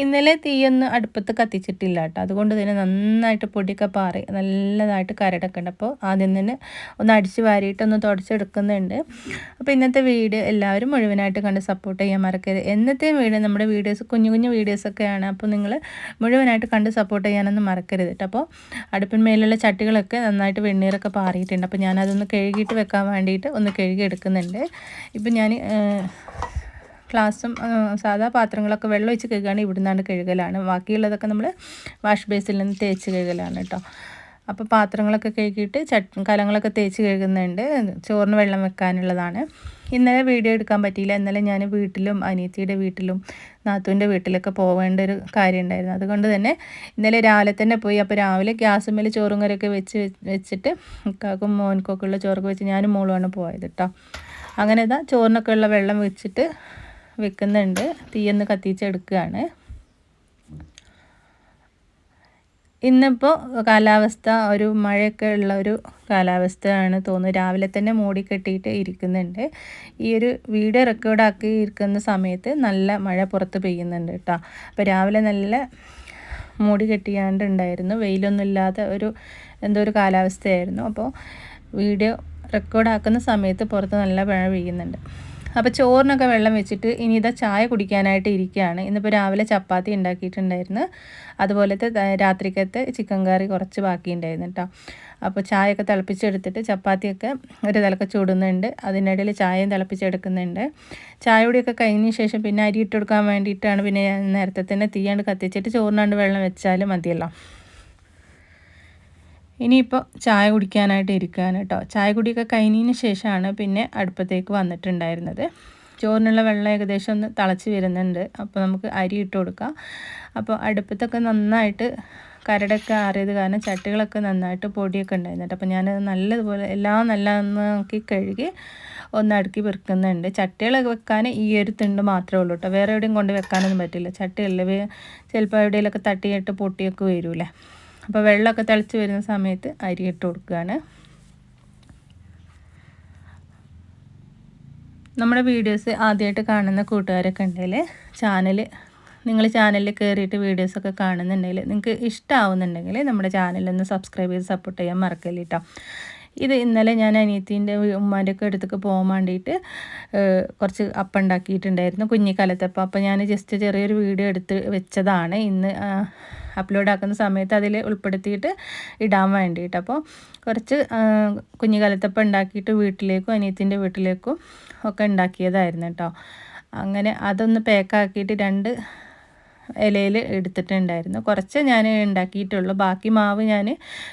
ഇന്നലെ തീയൊന്നും അടുപ്പത്ത് കത്തിച്ചിട്ടില്ല കേട്ടോ. അതുകൊണ്ട് തന്നെ നന്നായിട്ട് പൊടിയൊക്കെ പാറി നല്ലതായിട്ട് കരടൊക്കെ അപ്പോൾ ആദ്യം തന്നെ ഒന്ന് അടിച്ച് വാരിയിട്ട് ഒന്ന് തുടച്ചെടുക്കുന്നുണ്ട്. അപ്പോൾ ഇന്നത്തെ വീഡിയോ എല്ലാവരും മുഴുവനായിട്ട് കണ്ട് സപ്പോർട്ട് ചെയ്യാൻ മറക്കരുത്. എന്നത്തെ വീഡിയോ നമ്മുടെ വീഡിയോസ് കുഞ്ഞു കുഞ്ഞു വീഡിയോസൊക്കെയാണ് അപ്പോൾ നിങ്ങൾ മുഴുവനായിട്ട് കണ്ട് സപ്പോർട്ട് ചെയ്യാനൊന്നും മറക്കരുത് കേട്ടോ. അപ്പോൾ അടുപ്പിന്മേലുള്ള ചട്ടികളൊക്കെ നന്നായിട്ട് വെണ്ണീറൊക്കെ പാറിയിട്ടുണ്ട്. അപ്പോൾ ഞാനതൊന്ന് കഴുകിയിട്ട് വെക്കാൻ വേണ്ടിയിട്ട് ഒന്ന് കഴുകി എടുക്കുന്നുണ്ട് ഇപ്പം ഞാൻ ഗ്ലാസും സാധാ പാത്രങ്ങളൊക്കെ വെള്ളം ഒഴിച്ച് കഴുകുകയാണെങ്കിൽ ഇവിടുന്നാണ് കഴുകലാണ്. ബാക്കിയുള്ളതൊക്കെ നമ്മൾ വാഷ് ബേസിൽ നിന്ന് തേച്ച് കഴുകലാണ് കേട്ടോ അപ്പോൾ പാത്രങ്ങളൊക്കെ കഴുകിയിട്ട് ചട്ട് കലങ്ങളൊക്കെ തേച്ച് കഴുകുന്നുണ്ട്. ചോറിന് വെള്ളം വെക്കാനുള്ളതാണ്. ഇന്നലെ വീഡിയോ എടുക്കാൻ പറ്റിയില്ല. ഇന്നലെ ഞാൻ വീട്ടിലും അനിയത്തിയുടെ വീട്ടിലും നാത്തുവിന്റെ വീട്ടിലൊക്കെ പോകേണ്ട ഒരു കാര്യം ഉണ്ടായിരുന്നു അതുകൊണ്ട് തന്നെ ഇന്നലെ രാവിലെ തന്നെ പോയി. അപ്പോൾ രാവിലെ ഗ്യാസ് മേലെ ചോറും കറിയൊക്കെ വെച്ച് വെച്ചിട്ട് ഇക്കാക്കും മോൻക്കൊക്കെ ഉള്ള ചോറൊക്കെ വെച്ച് ഞാനും മോളുമാണ് പോയത് കേട്ടോ അങ്ങനെ ഇതാ ചോറിനൊക്കെ ഉള്ള വെള്ളം വെച്ചിട്ട് വെക്കുന്നുണ്ട്. തീയൊന്ന് കത്തിച്ചെടുക്കുകയാണ്. ഇന്നിപ്പോൾ കാലാവസ്ഥ ഒരു മഴയൊക്കെ ഉള്ള ഒരു കാലാവസ്ഥയാണ് തോന്നുന്നത് രാവിലെ തന്നെ മൂടിക്കെട്ടിയിട്ട് ഇരിക്കുന്നുണ്ട്. ഈ ഒരു വീഡിയോ റെക്കോർഡാക്കി ഇരിക്കുന്ന സമയത്ത് നല്ല മഴ പുറത്ത് പെയ്യുന്നുണ്ട് കേട്ടോ. അപ്പോൾ രാവിലെ നല്ല മൂടി കെട്ടിയാണ്ടുണ്ടായിരുന്നു വെയിലൊന്നും ഇല്ലാതെ ഒരു എന്തോ ഒരു കാലാവസ്ഥയായിരുന്നു. അപ്പോൾ വീഡിയോ റെക്കോർഡാക്കുന്ന സമയത്ത് പുറത്ത് നല്ല മഴ പെയ്യുന്നുണ്ട്. അപ്പോൾ ചോറിനൊക്കെ വെള്ളം വെച്ചിട്ട് ഇനി ഇതാ ചായ കുടിക്കാനായിട്ട് ഇരിക്കുകയാണ്. ഇന്നിപ്പോൾ രാവിലെ ചപ്പാത്തി ഉണ്ടാക്കിയിട്ടുണ്ടായിരുന്നു. അതുപോലത്തെ രാത്രിക്കത്തെ ചിക്കൻ കറി കുറച്ച് ബാക്കി ഉണ്ടായിരുന്നു കേട്ടോ. അപ്പോൾ ചായയൊക്കെ തിളപ്പിച്ചെടുത്തിട്ട് ചപ്പാത്തിയൊക്കെ ഒരു തിളക്ക ചൂടുന്നുണ്ട്. അതിനിടയിൽ ചായയും തിളപ്പിച്ചെടുക്കുന്നുണ്ട്. ഒക്കെ കഴിഞ്ഞ ശേഷം പിന്നെ അരി ഇട്ടെടുക്കാൻ വേണ്ടിയിട്ടാണ് പിന്നെ നേരത്തെ തന്നെ തീയാണ്ട് കത്തിച്ചിട്ട് ചോറിനാണ്ട് വെള്ളം വെച്ചാൽ മതിയല്ലോ. ഇനിയിപ്പോൾ ചായ കുടിക്കാനായിട്ട് ഇരിക്കുകയാണ് കേട്ടോ ചായ കുടിയൊക്കെ കഴിഞ്ഞതിന് ശേഷമാണ് പിന്നെ അടുപ്പത്തേക്ക് വന്നിട്ടുണ്ടായിരുന്നത്. ചോറിനുള്ള വെള്ളം ഏകദേശം ഒന്ന് തിളച്ച് വരുന്നുണ്ട്. അപ്പോൾ നമുക്ക് അരി ഇട്ട് കൊടുക്കാം. അപ്പോൾ അടുപ്പത്തൊക്കെ നന്നായിട്ട് കരടൊക്കെ ആറിയത് കാരണം ചട്ടികളൊക്കെ നന്നായിട്ട് പൊടിയൊക്കെ ഉണ്ടായിരുന്നു അപ്പോൾ ഞാൻ നല്ലതുപോലെ എല്ലാം നല്ല നോക്കി കഴുകി ഒന്ന് അടുക്കി വെക്കുന്നുണ്ട് ചട്ടികളൊക്കെ വെക്കാൻ ഈ ഒരു തിണ്ട് മാത്രമേ ഉള്ളൂ കേട്ടോ വേറെ എവിടെയും കൊണ്ട് വെക്കാനൊന്നും പറ്റില്ല. ചട്ടികളിൽ ചിലപ്പോൾ എവിടെയെങ്കിലൊക്കെ തട്ടിയിട്ട് പൊട്ടിയൊക്കെ വരൂലേ. അപ്പോൾ വെള്ളമൊക്കെ തിളച്ച് വരുന്ന സമയത്ത് അരി ഇട്ട് കൊടുക്കുകയാണ്. നമ്മുടെ വീഡിയോസ് ആദ്യമായിട്ട് കാണുന്ന കൂട്ടുകാരൊക്കെ ഉണ്ടെങ്കിൽ ചാനൽ നിങ്ങൾ ചാനലിൽ കയറിയിട്ട് വീഡിയോസൊക്കെ കാണുന്നുണ്ടെങ്കിൽ നിങ്ങൾക്ക് ഇഷ്ടമാവുന്നുണ്ടെങ്കിൽ നമ്മുടെ ചാനലൊന്ന് സബ്സ്ക്രൈബ് ചെയ്ത് സപ്പോർട്ട് ചെയ്യാൻ മറക്കല്ല കേട്ടോ ഇത് ഇന്നലെ ഞാൻ അനിയത്തിന്റെ ഉമ്മാന്റെ ഒക്കെ അടുത്തേക്ക് പോകാൻ വേണ്ടിയിട്ട് കുറച്ച് അപ്പം ഉണ്ടാക്കിയിട്ടുണ്ടായിരുന്നു കുഞ്ഞിക്കാലത്തപ്പം. അപ്പോൾ ഞാൻ ജസ്റ്റ് ചെറിയൊരു വീഡിയോ എടുത്ത് വെച്ചതാണ്. ഇന്ന് അപ്ലോഡ് ആക്കുന്ന സമയത്ത് അതിൽ ഉൾപ്പെടുത്തിയിട്ട് ഇടാൻ വേണ്ടിയിട്ട്. അപ്പോൾ കുറച്ച് കുഞ്ഞുകാലത്തപ്പം ഉണ്ടാക്കിയിട്ട് വീട്ടിലേക്കും അനിയത്തിന്റെ വീട്ടിലേക്കും ഒക്കെ ഉണ്ടാക്കിയതായിരുന്നു കേട്ടോ അങ്ങനെ അതൊന്ന് പാക്കാക്കിയിട്ട് രണ്ട് ഇലയിൽ എടുത്തിട്ടുണ്ടായിരുന്നു. കുറച്ച് ഞാൻ ഉണ്ടാക്കിയിട്ടുള്ളൂ. ബാക്കി മാവ് ഞാൻ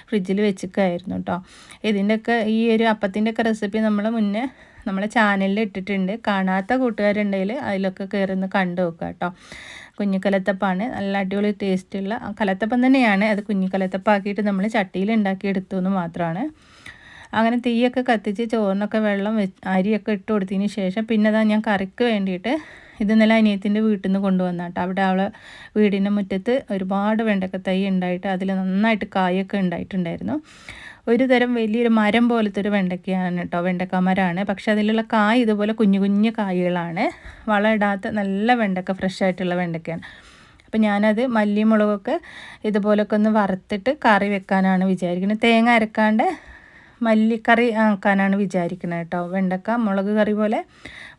ഫ്രിഡ്ജിൽ വെച്ചിട്ടായിരുന്നു കേട്ടോ ഇതിന്റെയൊക്കെ ഈ ഒരു അപ്പത്തിന്റെയൊക്കെ റെസിപ്പി നമ്മൾ മുന്നേ നമ്മളെ ചാനലിൽ ഇട്ടിട്ടുണ്ട്. കാണാത്ത കൂട്ടുകാരുണ്ടെങ്കിൽ അതിലൊക്കെ കയറി ഒന്ന് കണ്ടു നോക്കുക കേട്ടോ. കുഞ്ഞിക്കലത്തപ്പാണ്. നല്ല അടിപൊളി ടേസ്റ്റുള്ള കലത്തപ്പം തന്നെയാണ്. അത് കുഞ്ഞിക്കലത്തപ്പാക്കിയിട്ട് നമ്മൾ ചട്ടിയിൽ ഉണ്ടാക്കിയെടുത്തു എന്ന് മാത്രമാണ്. അങ്ങനെ തീയൊക്കെ കത്തിച്ച് ചോറിനൊക്കെ വെള്ളം അരിയൊക്കെ ഇട്ട് കൊടുത്തതിന് ശേഷം പിന്നെ അതാ ഞാൻ കറിക്ക് വേണ്ടിയിട്ട് ഇത് ഇന്നലെ അനിയത്തിന്റെ വീട്ടിൽ നിന്ന് കൊണ്ടുവന്നാട്ടോ അവിടെ അവളെ വീടിന്റെ മുറ്റത്ത് ഒരുപാട് വെണ്ടക്ക തൈ ഉണ്ടായിട്ട് അതിൽ നന്നായിട്ട് കായൊക്കെ ഉണ്ടായിട്ടുണ്ടായിരുന്നു. ഒരു തരം വലിയൊരു മരം പോലത്തെ ഒരു വെണ്ടയ്ക്കയാണ് കേട്ടോ വെണ്ടക്ക മരമാണ് പക്ഷെ അതിലുള്ള കായ് ഇതുപോലെ കുഞ്ഞു കുഞ്ഞു കായകളാണ്. വളം ഇടാത്ത നല്ല വെണ്ടക്ക ഫ്രഷ് ആയിട്ടുള്ള വെണ്ടക്കയാണ്. അപ്പം ഞാനത് മല്ലിമുളകൊക്കെ ഇതുപോലൊക്കെ ഒന്ന് വറുത്തിട്ട് കറി വെക്കാനാണ് വിചാരിക്കുന്നത്. തേങ്ങ അരക്കാണ്ട് മല്ലിക്കറി ആക്കാനാണ് വിചാരിക്കുന്നത് കേട്ടോ. വെണ്ടക്ക മുളക് കറി പോലെ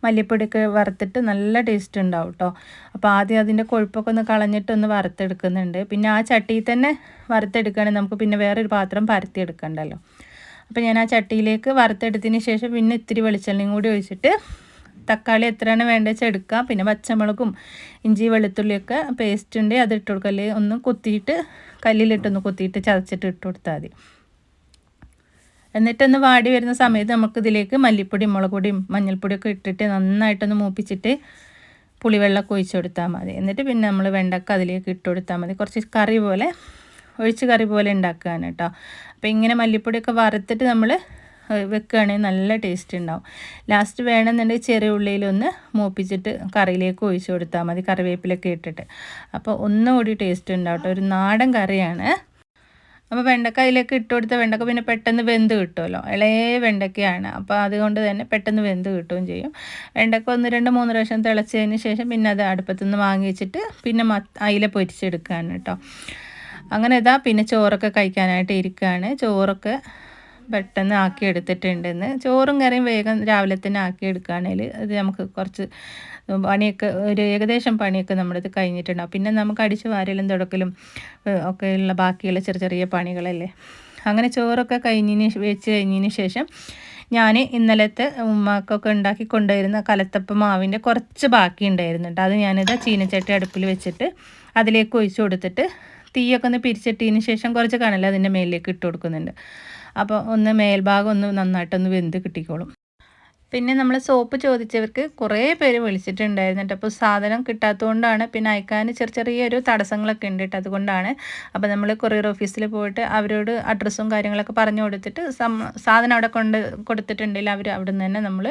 മല്ലിപ്പൊടിയൊക്കെ വറുത്തിട്ട് നല്ല ടേസ്റ്റ് ഉണ്ടാവും കേട്ടോ അപ്പോൾ ആദ്യം അതിന്റെ കൊഴുപ്പൊക്കെ ഒന്ന് കളഞ്ഞിട്ട് ഒന്ന് വറുത്തെടുക്കുന്നുണ്ട്. പിന്നെ ആ ചട്ടിയിൽ തന്നെ വറുത്തെടുക്കുകയാണെങ്കിൽ നമുക്ക് പിന്നെ വേറൊരു പാത്രം പരത്തിയെടുക്കണ്ടല്ലോ. അപ്പോൾ ഞാൻ ആ ചട്ടിയിലേക്ക് വറുത്തെടുത്തതിന് ശേഷം പിന്നെ ഇത്തിരി വെളിച്ചെണ്ണയും കൂടി ഒഴിച്ചിട്ട് തക്കാളി എത്രയാണ് വേണ്ടത് വെച്ചാൽ എടുക്കാം. പിന്നെ പച്ചമുളകും ഇഞ്ചി വെളുത്തുള്ളിയൊക്കെ പേസ്റ്റ് ഉണ്ട്. അത് ഇട്ട് കൊടുക്കുക അല്ലെങ്കിൽ ഒന്ന് കുത്തിയിട്ട് കല്ലിലിട്ടൊന്ന് കുത്തിയിട്ട് ചതച്ചിട്ട് ഇട്ട് കൊടുത്താൽ മതി. എന്നിട്ടൊന്ന് വാടി വരുന്ന സമയത്ത് നമുക്കിതിലേക്ക് മല്ലിപ്പൊടി മുളക് പൊടിയും മഞ്ഞൾപ്പൊടിയൊക്കെ ഇട്ടിട്ട് നന്നായിട്ടൊന്ന് മൂപ്പിച്ചിട്ട് പുളിവെള്ളമൊക്കെ ഒഴിച്ചു കൊടുത്താൽ മതി. എന്നിട്ട് പിന്നെ നമ്മൾ വെണ്ടക്ക അതിലേക്ക് ഇട്ട് കൊടുത്താൽ മതി. കുറച്ച് കറി പോലെ ഒഴിച്ച് കറി പോലെ ഉണ്ടാക്കുകയാണ് കേട്ടോ. അപ്പോൾ ഇങ്ങനെ മല്ലിപ്പൊടിയൊക്കെ വറുത്തിട്ട് നമ്മൾ വെക്കുകയാണെങ്കിൽ നല്ല ടേസ്റ്റ് ഉണ്ടാവും. ലാസ്റ്റ് വേണമെന്നുണ്ടെങ്കിൽ ചെറിയ ഉള്ളിയിലൊന്ന് മൂപ്പിച്ചിട്ട് കറിയിലേക്ക് ഒഴിച്ചു കൊടുത്താൽ മതി കറിവേപ്പിലൊക്കെ ഇട്ടിട്ട്. അപ്പോൾ ഒന്നുകൂടി ടേസ്റ്റ് ഉണ്ടാവും കേട്ടോ. ഒരു നാടൻ കറിയാണ്. അപ്പോൾ വെണ്ടക്ക അതിലേക്ക് ഇട്ട് കൊടുത്ത വെണ്ടക്ക പിന്നെ പെട്ടെന്ന് വെന്ത് കിട്ടുമല്ലോ. ഇളയ വെണ്ടക്കയാണ്. അപ്പോൾ അതുകൊണ്ട് തന്നെ പെട്ടെന്ന് വെന്ത് കിട്ടുകയും ചെയ്യും. വെണ്ടക്ക ഒന്ന് രണ്ട് മൂന്ന് പ്രാവശ്യം തിളച്ചതിന് ശേഷം പിന്നെ അത് അടുപ്പത്തു നിന്ന് വാങ്ങിച്ചിട്ട് പിന്നെ മ അയില പൊരിച്ചെടുക്കുകയാണ് കേട്ടോ. അങ്ങനെ ഇതാ പിന്നെ ചോറൊക്കെ കഴിക്കാനായിട്ട് ഇരിക്കുകയാണ്. ചോറൊക്കെ പെട്ടെന്ന് ആക്കി എടുത്തിട്ടുണ്ടെന്ന്. ചോറും കറിയും വേഗം രാവിലെ തന്നെ ആക്കി എടുക്കുകയാണെങ്കിൽ അത് നമുക്ക് കുറച്ച് പണിയൊക്കെ ഒരു ഏകദേശം പണിയൊക്കെ നമ്മളിത് കഴിഞ്ഞിട്ടുണ്ടാവും. പിന്നെ നമുക്ക് അടിച്ചു വാരലും തുടക്കലും ഒക്കെയുള്ള ബാക്കിയുള്ള ചെറിയ ചെറിയ പണികളല്ലേ. അങ്ങനെ ചോറൊക്കെ കഴിഞ്ഞതിന് വെച്ച് കഴിഞ്ഞതിന് ശേഷം ഞാൻ ഇന്നലത്തെ ഉമ്മാക്കൊക്കെ ഉണ്ടാക്കി കൊണ്ടുവരുന്ന കലത്തപ്പ മാവിന്റെ കുറച്ച് ബാക്കി ഉണ്ടായിരുന്നുണ്ട്. അത് ഞാനിത് ചീനച്ചട്ടി അടുപ്പിൽ വെച്ചിട്ട് അതിലേക്ക് ഒഴിച്ചു കൊടുത്തിട്ട് തീയൊക്കെ ഒന്ന് പിരിച്ചിട്ടതിന് ശേഷം കുറച്ച് കണൽ അതിന്റെ മേലിലേക്ക് ഇട്ട് കൊടുക്കുന്നുണ്ട്. അപ്പോൾ ഒന്ന് മേൽഭാഗം ഒന്ന് നന്നായിട്ടൊന്ന് വെന്ത് കിട്ടിക്കോളും. പിന്നെ നമ്മൾ സോപ്പ് ചോദിച്ചവർക്ക് കുറേ പേര് വിളിച്ചിട്ടുണ്ടായിരുന്നു കേട്ടോ. അപ്പോൾ സാധനം കിട്ടാത്തതുകൊണ്ടാണ് പിന്നെ അയക്കാൻ ചെറിയ ചെറിയൊരു തടസ്സങ്ങളൊക്കെ ഉണ്ട് കേട്ടോ. അതുകൊണ്ടാണ്. അപ്പോൾ നമ്മൾ കൊറിയർ ഓഫീസിൽ പോയിട്ട് അവരോട് അഡ്രസ്സും കാര്യങ്ങളൊക്കെ പറഞ്ഞു കൊടുത്തിട്ട് സാധനം അവിടെ കൊണ്ട് കൊടുത്തിട്ടുണ്ടെങ്കിൽ അവർ അവിടെ നിന്ന് തന്നെ നമ്മൾ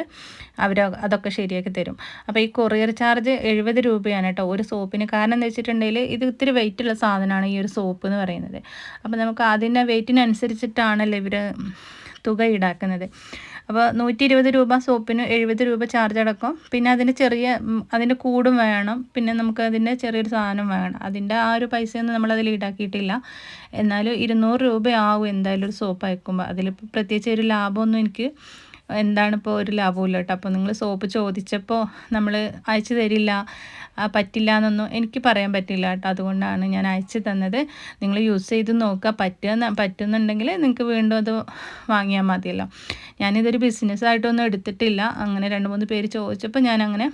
അവർ അതൊക്കെ ശരിയാക്കി തരും. അപ്പോൾ ഈ കൊറിയർ ചാർജ് എഴുപത് രൂപയാണ് കേട്ടോ ഒരു സോപ്പിന്. കാരണം എന്ന് വെച്ചിട്ടുണ്ടെങ്കിൽ ഇത് ഇത്തിരി വെയിറ്റുള്ള സാധനമാണ് ഈ ഒരു സോപ്പ് എന്ന് പറയുന്നത്. അപ്പോൾ നമുക്ക് അതിന്റെ വെയിറ്റിനനുസരിച്ചിട്ടാണല്ലോ ഇവർ തുക ഈടാക്കുന്നത്. അപ്പോൾ നൂറ്റി ഇരുപത് രൂപ സോപ്പിന് എഴുപത് രൂപ ചാർജ് അടക്കും. പിന്നെ അതിന് ചെറിയ അതിന്റെ കൂടും വേണം. പിന്നെ നമുക്ക് അതിന്റെ ചെറിയൊരു സാധനം വേണം. അതിന്റെ ആ ഒരു പൈസയൊന്നും നമ്മളതിൽ ഈടാക്കിയിട്ടില്ല. എന്നാലും ഇരുന്നൂറ് രൂപയാവും എന്തായാലും ഒരു സോപ്പ് അയക്കുമ്പോൾ. അതിൽ പ്രത്യേകിച്ച് ഒരു ലാഭമൊന്നും എനിക്ക് എന്താണ് ഇപ്പോൾ ഒരു ലാഭമില്ല കേട്ടോ അപ്പോൾ നിങ്ങൾ സോപ്പ് ചോദിച്ചപ്പോൾ നമ്മൾ അയച്ചു തരില്ല പറ്റില്ല എന്നൊന്നും എനിക്ക് പറയാൻ പറ്റില്ല കേട്ടോ. അതുകൊണ്ടാണ് ഞാൻ അയച്ചു തന്നത്. നിങ്ങൾ യൂസ് ചെയ്ത് നോക്കുക. പറ്റുക പറ്റുന്നുണ്ടെങ്കിൽ നിങ്ങൾക്ക് വീണ്ടും അത് വാങ്ങിയാൽ മതിയല്ലോ. ഞാനിതൊരു ബിസിനസ്സായിട്ടൊന്നും എടുത്തിട്ടില്ല. അങ്ങനെ രണ്ട് മൂന്ന് പേര് ചോദിച്ചപ്പോൾ ഞാൻ അങ്ങനെ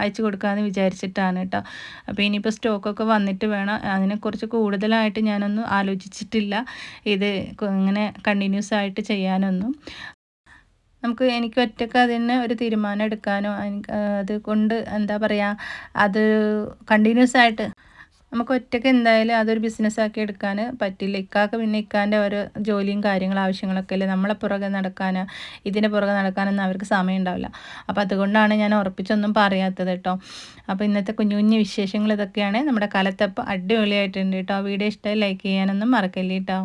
അയച്ചു കൊടുക്കാമെന്ന് വിചാരിച്ചിട്ടാണ് കേട്ടോ. അപ്പോൾ ഇനിയിപ്പോൾ സ്റ്റോക്കൊക്കെ വന്നിട്ട് വേണം. അതിനെക്കുറിച്ച് കൂടുതലായിട്ട് ഞാനൊന്നും ആലോചിച്ചിട്ടില്ല. ഇത് ഇങ്ങനെ കണ്ടിന്യൂസ് ആയിട്ട് ചെയ്യാനൊന്നും. നമുക്ക് എനിക്ക് ഒറ്റയ്ക്ക് അതിന് ഒരു തീരുമാനം എടുക്കാനോ അത് കൊണ്ട് എന്താ പറയുക അത് കണ്ടിന്യൂസ് ആയിട്ട് നമുക്ക് ഒറ്റയ്ക്ക് എന്തായാലും അതൊരു ബിസിനസ്സാക്കി എടുക്കാൻ പറ്റില്ല. ഇക്കാക്ക് പിന്നെ ഇക്കാന്റെ ഓരോ ജോലിയും കാര്യങ്ങളും ആവശ്യങ്ങളൊക്കെ അല്ലേ? നമ്മളെ പുറകെ നടക്കാൻ ഇതിന്റെ പുറകെ നടക്കാനൊന്നും അവർക്ക് സമയം ഉണ്ടാവില്ല. അപ്പോൾ അതുകൊണ്ടാണ് ഞാൻ ഉറപ്പിച്ചൊന്നും പറയാത്തത് കേട്ടോ. അപ്പോൾ ഇന്നത്തെ കുഞ്ഞു കുഞ്ഞു വിശേഷങ്ങൾ ഇതൊക്കെയാണ്. നമ്മുടെ കലത്തപ്പ് അടിപൊളിയായിട്ടുണ്ട് കേട്ടോ. വീഡിയോ ഇഷ്ടമായി ലൈക്ക് ചെയ്യാനൊന്നും മറക്കല്ലേ കേട്ടോ.